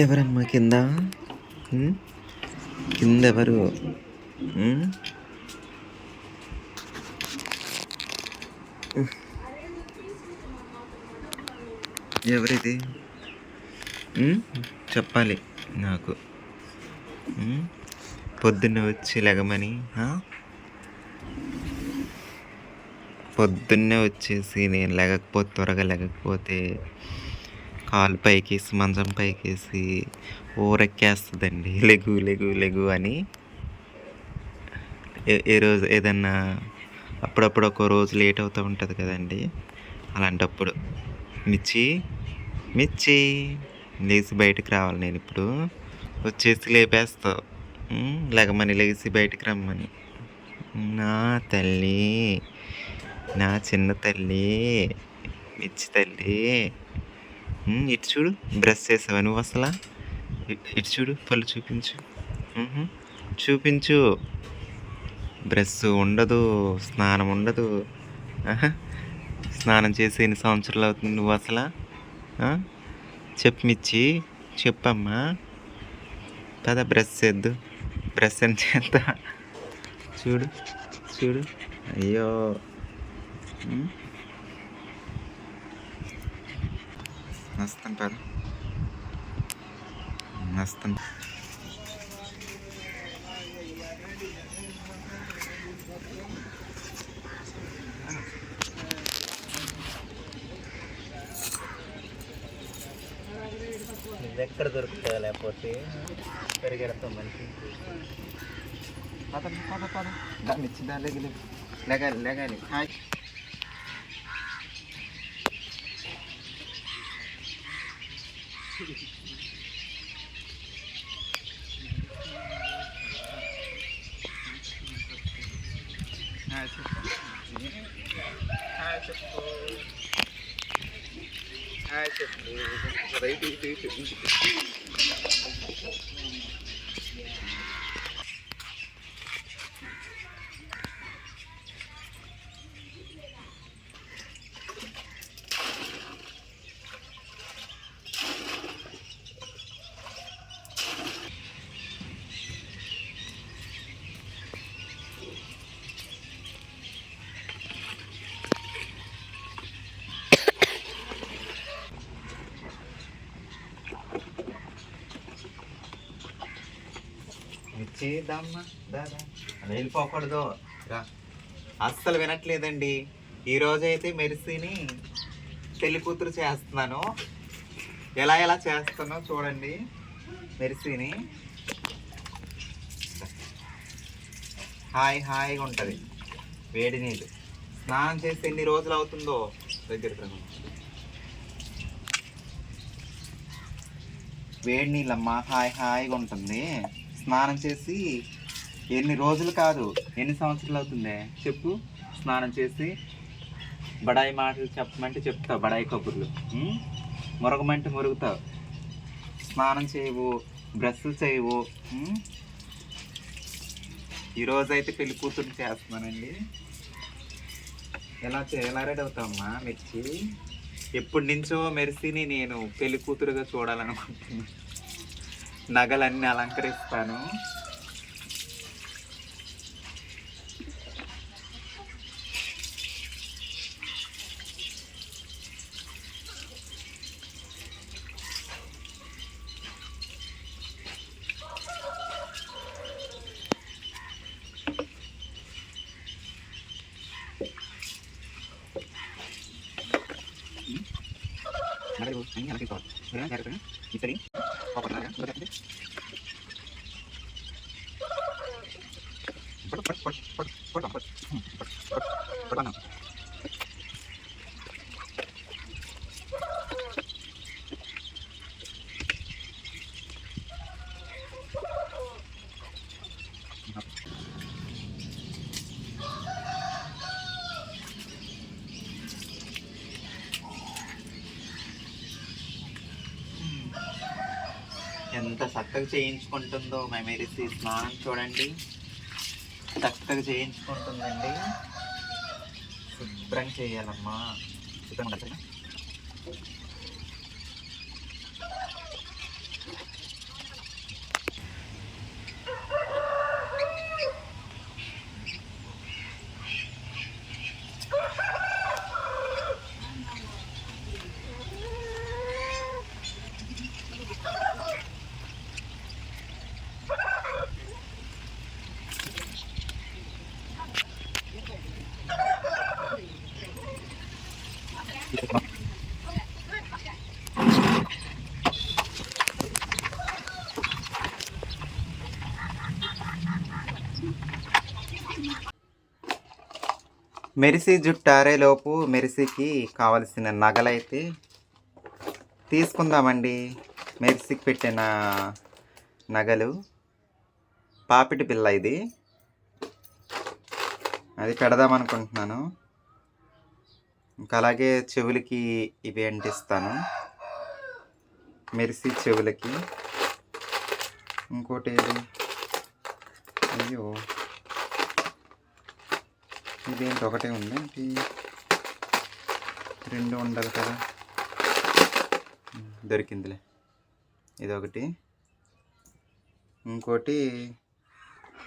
ఎవరమ్మా కింద? కింద ఎవరు ఎవరిది? చెప్పాలి నాకు. పొద్దున్న వచ్చి లెగమని పొద్దున్నే వచ్చేసి నేను లెగకపోతే త్వరగా లెగకపోతే కాలు పైకేసి మంచం పైకేసి ఊరెక్కేస్తుందండి. లెగు లెగు లెగు అని. ఏ- ఏ రోజు ఏదన్నా అప్పుడప్పుడు ఒక రోజు లేట్ అవుతూ ఉంటుంది కదండి. అలాంటప్పుడు. మిర్చి మిర్చి. లేచి బయటకు రావాలి నేను ఇప్పుడు. వచ్చేసి లేపేస్తావు ఉమ్, లెగమని లేచి బయటకు రమ్మని. నా తల్లి నా చిన్న తల్లి మిర్చి తల్లి. ఇటు చూడు బ్రష్ చేసావా నువ్వు అసలు. ఇటు చూడు పళ్ళు చూపించు. Hmm, చూపించు. బ్రష్ ఉండదు స్నానం ఉండదు. Uh-huh. స్నానం చేసి ఎన్ని సంవత్సరాలు అవుతుంది నువ్వు అసలు? ఆ? చెప్పమ్మా. పద బ్రష్ చేద్దు. బ్రష్ అని చేద్దా చూడు చూడు. అయ్యో. Hmm? పద వస్తాను ఎక్కడ దొరుకుతా లేకపోతే పెరిగెడతాం మనిషి. పద పద పద. దాన్ని ఇచ్చిందా లెగలి లెగాలి లెగాలి. హాయ్. మిర్చి దాదా అలా వెళ్ళిపోకూడదు. రా. అస్సలు వినట్లేదండి. ఈ అయితే మెరిసిని పెళ్ళి కూతురు చేస్తున్నాను. ఎలా ఎలా చేస్తానో చూడండి. మెరిసిని. హాయ్ హాయిగా ఉంటుంది. వేడి నీళ్ళు. స్నానం చేస్తే ఎన్ని రోజులు అవుతుందో దగ్గర. వేడి నీళ్ళమ్మా. హాయ్ హాయిగా ఉంటుంది. స్నానం చేసి ఎన్ని రోజులు కాదు ఎన్ని సంవత్సరాలు అవుతుంది? చెప్పు. స్నానం చేసి బడాయి మాటలు చెప్పమంటే చెప్తావు బడాయి కబుర్లు. మురగమంటే మురుగుతావు. స్నానం చేయవు బ్రష్లు చేయవు. ఈరోజైతే ఈరోజు అయితే పెళ్ళి కూతురు చేస్తున్నానండి. ఎలా చే ఎలా రెడీ అవుతావమ్మా మిర్చి? ఎప్పటి నుంచో మెరిసిని నేను పెళ్ళి కూతురుగా చూడాలనుకుంటున్నాను నగలన్నీ అలంకరిస్తాను మరి అన్నీ అలంకరించుకోవాలి సరేనా? జాగ్రత్తగా. ఇత్తడి, కాపర్ లాగా, ఇంకా ఎంత చక్కగా చేయించుకుంటుందో మెమరీస్ స్నానం చూడండి. చక్కగా చేయించుకుంటుందండి. శుభ్రంగా చేయాలమ్మా. శుభ్రంగా మెరిసి జుట్టారేలోపు మెరిసికి కావలసిన నగలైతే తీసుకుందామండి. మెరిసికి పెట్టిన నగలు. పాపిటి పిల్ల ఇది. అది పెడదాం అనుకుంటున్నాను. ఇంకా అలాగే చెవులకి ఇవి అంటిస్తాను మెరిసి చెవులకి. ఇంకోటి ఏది? అయ్యో. ఇదేంటి ఒకటే ఉంది. ఏంటి రెండు ఉండాలి కదా. దొరికిందిలే. ఇది ఒకటి ఇంకోటి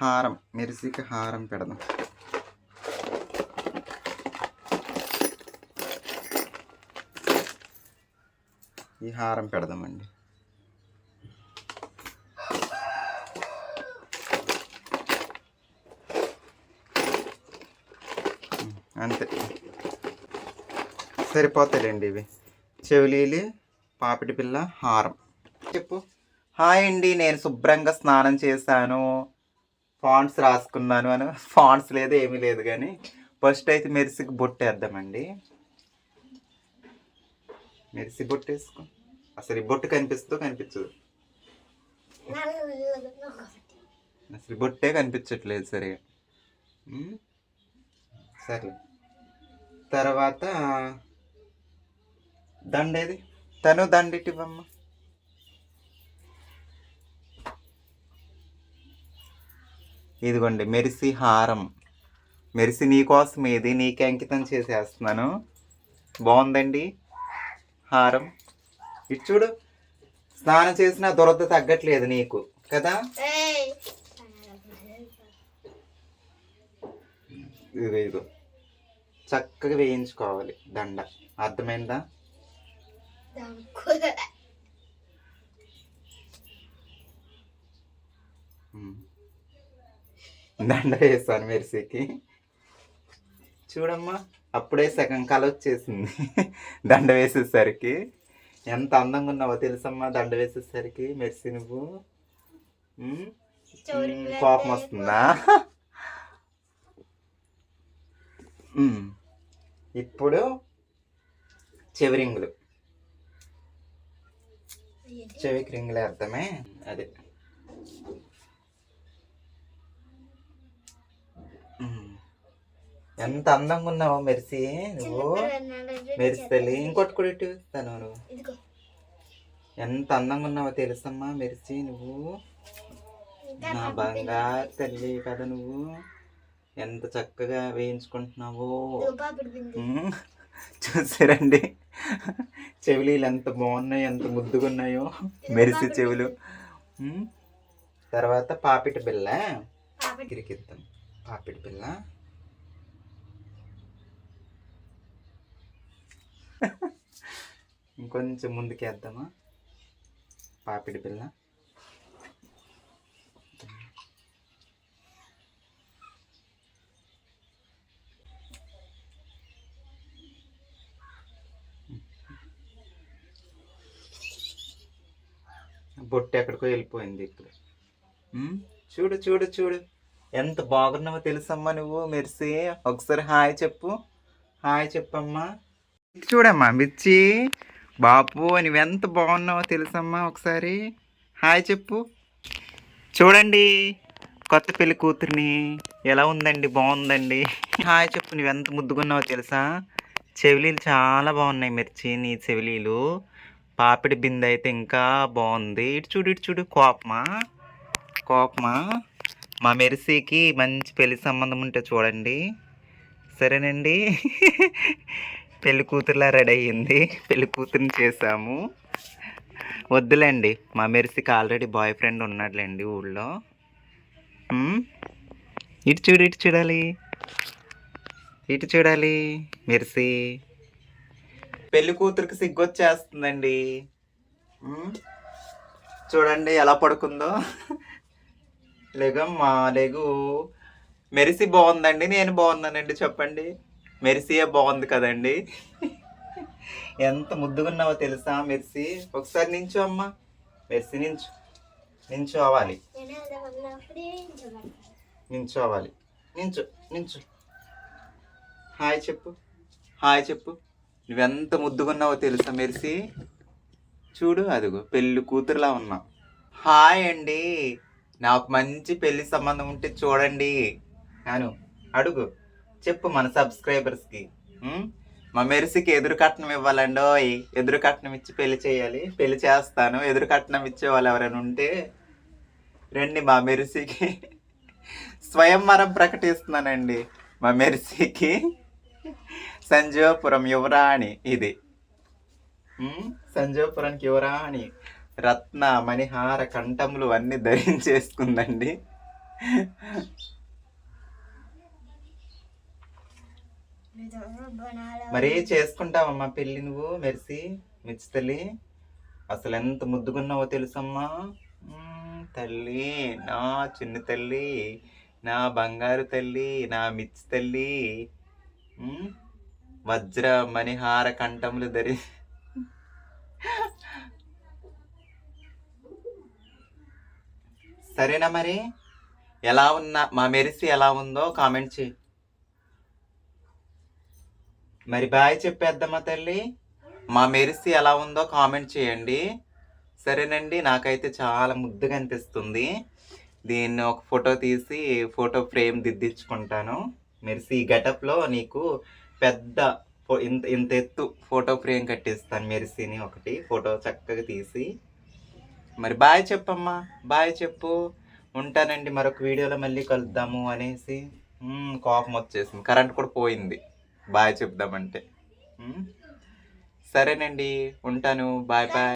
హారం మెరిసికి హారం పెడదాం. ఈ హారం పెడదామండి. అంతే. సరిపోతాయండి ఇవి. చెవిలీలు పాపిటి పిల్ల హారం. చెప్పు. హాయ్ అండి నేను శుభ్రంగా స్నానం చేశాను. ఫాంట్స్ రాసుకున్నాను అని. ఫాంట్స్ లేదు ఏమీ లేదు కానీ ఫస్ట్ అయితే మెరిసికి బొట్టేద్దామండి. మెరిసి బొట్టు వేసుకో అసలు ఈ బొట్టు కనిపిస్తూ కనిపించదు. అసలు బొట్టే కనిపించట్లేదు సరిగా. సరే. తర్వాత దండేది తను దండిటివమ్మ. ఇదిగోండి మెరిసి హారం. మెరిసి నీకోసం ఇది నీకే అంకితం చేసేస్తున్నాను. బాగుందండి హారం. ఇటు చూడు స్నానం చేసినా దురద తగ్గట్లేదు నీకు కదా? ఇదిగో ఇదిగో. చక్కగా వేయించుకోవాలి దండ. అర్థమైందా. దండ వేసాను మెరిసికి. చూడమ్మా అప్పుడే సగం కల వచ్చేసింది. దండ వేసేసరికి. ఎంత అందంగా ఉన్నావో తెలుసమ్మా దండ వేసేసరికి మెరిసి నువ్వు. కోపం వస్తుందా? ఇప్పుడు చెవి చెవికి రింగులు అర్థమే? అదే. ఎంత అందంగా ఉన్నావో మెరిసి నువ్వు. మెరిసి తల్లి ఇంకోటి కూడా ఇటు ఇస్తాను నువ్వు. ఎంత అందంగా ఉన్నావో తెలుసమ్మా మెరిసి నువ్వు. నా బంగారు తల్లి కదా నువ్వు. ఎంత చక్కగా వేయించుకుంటున్నావో. చూసారండి. చెవులీలు ఎంత బాగున్నాయో ఎంత ముద్దుగా ఉన్నాయో మెరిసి చెవులు. తర్వాత పాపిటి బిల్ల కిరికిద్దాం. పాపిడి బిల్ల ఇంకొంచెం ముందుకేద్దామా? పాపిడి బిల్ల బొట్టు ఎక్కడికో వెళ్ళిపోయింది ఉమ్, చూడు చూడు చూడు. ఎంత బాగున్నావో తెలుసమ్మా నువ్వు. మెరిసి ఒకసారి హాయ్ చెప్పు. హాయ్ చెప్పమ్మా. చూడమ్మా మిర్చి బాపు నువ్వెంత బాగున్నావో తెలుసమ్మా ఒకసారి. హాయ్ చెప్పు. చూడండి కొత్త పెళ్ళి కూతుర్ని ఎలా ఉందండి బాగుందండి. హాయ్ చెప్పు నువ్వెంత ముద్దుగున్నావో తెలుసా? చెవిలీలు చాలా బాగున్నాయి మిర్చి నీ చెవిలీలు. పాపిడి బిందె అయితే ఇంకా బాగుంది. ఇటు చూడు ఇటు చూడు కోపమా? కోపమా? మా మెరిసీకి మంచి పెళ్ళి సంబంధం ఉంటే చూడండి. సరేనండి? పెళ్ళి కూతురులా రెడీ అయ్యింది. పెళ్ళి కూతురుని చేసాము వద్దులేండి. మా మెరిసికి ఆల్రెడీ బాయ్ ఫ్రెండ్ ఉన్నాడులేండి ఊళ్ళో. ఇటు చూడు ఇటు చూడాలి. ఇటు చూడాలి మెరిసి. పెళ్ళి కూతురికి సిగ్గొచ్చేస్తుందండి? చూడండి ఎలా పడుకుందో. లేగమ్మా లేగు. మెరిసి బాగుందండి నేను బాగున్నానండి చెప్పండి. మెరిసియే బాగుంది కదండి. ఎంత ముద్దుగున్నావో తెలుసా మెరిసి? ఒకసారి నించో అమ్మా. మెరిసి నించు. నించో అవ్వాలి. నించో అవ్వాలి. నించు నించు. హాయ్ చెప్పు. హాయ్ చెప్పు. నువ్వెంత ముద్దుగున్నావో తెలుసా మెరిసి? చూడు అదిగో పెళ్ళి కూతురులా ఉన్నా. హాయ్ అండి. నాకు మంచి పెళ్ళి సంబంధం ఉంటే చూడండి. అను అడుగు. చెప్పు మన సబ్స్క్రైబర్స్కి. మా మెరిసికి ఎదురు కట్నం ఇవ్వాలండి ఎదురు కట్నం ఇచ్చి పెళ్ళి చేయాలి. పెళ్ళి చేస్తాను. ఎదురు కట్నం ఇచ్చే వాళ్ళు ఎవరైనా ఉంటే రండి మా మెరిసికి. స్వయంవరం ప్రకటిస్తున్నానండి మా మెరిసికి. సంజీవపురం యువరాణి ఇది. ఉమ్, యువరాణి. రత్న మణిహార కంఠములు అన్ని ధరించేసుకుందండి. మరి చేసుకుంటావమ్మా పెళ్ళి నువ్వు మెరిసి మిర్చి తల్లి. అసలు ఎంత ముద్దుగున్నావో తెలుసమ్మా. తల్లి నా చిన్న తల్లి నా బంగారు తల్లి నా మిర్చి తల్లి. వజ్ర మణిహార కంఠములు ధరి. సరేనా మరి? ఎలా ఉన్నా మా మెరిసి ఎలా ఉందో కామెంట్ చేయి. మరి బాయ్ చెప్పేద్దామా తల్లి మా మెరిసి ఎలా ఉందో కామెంట్ చేయండి. సరేనండి నాకైతే చాలా ముద్దుగా అనిపిస్తుంది. దీన్ని ఒక ఫోటో తీసి ఫోటో ఫ్రేమ్ దిద్దించుకుంటాను. మెరిసి ఈ గెటప్లో నీకు పెద్ద ఫో- ఇంత ఇంత ఎత్తు ఫోటో ఫ్రేమ్ కట్టిస్తాను మెరిసిని ఒకటి. ఫోటో చక్కగా తీసి. మరి బాయ్ చెప్పమ్మా బాయ్ చెప్పు. ఉంటానండి మరొక వీడియోలో మళ్ళీ కలుద్దాము అనేసి. కోపం వచ్చేసింది. కరెంట్ కూడా పోయింది. బాయ్ చెప్దామంటే. సరేనండి ఉంటాను. Bye bye.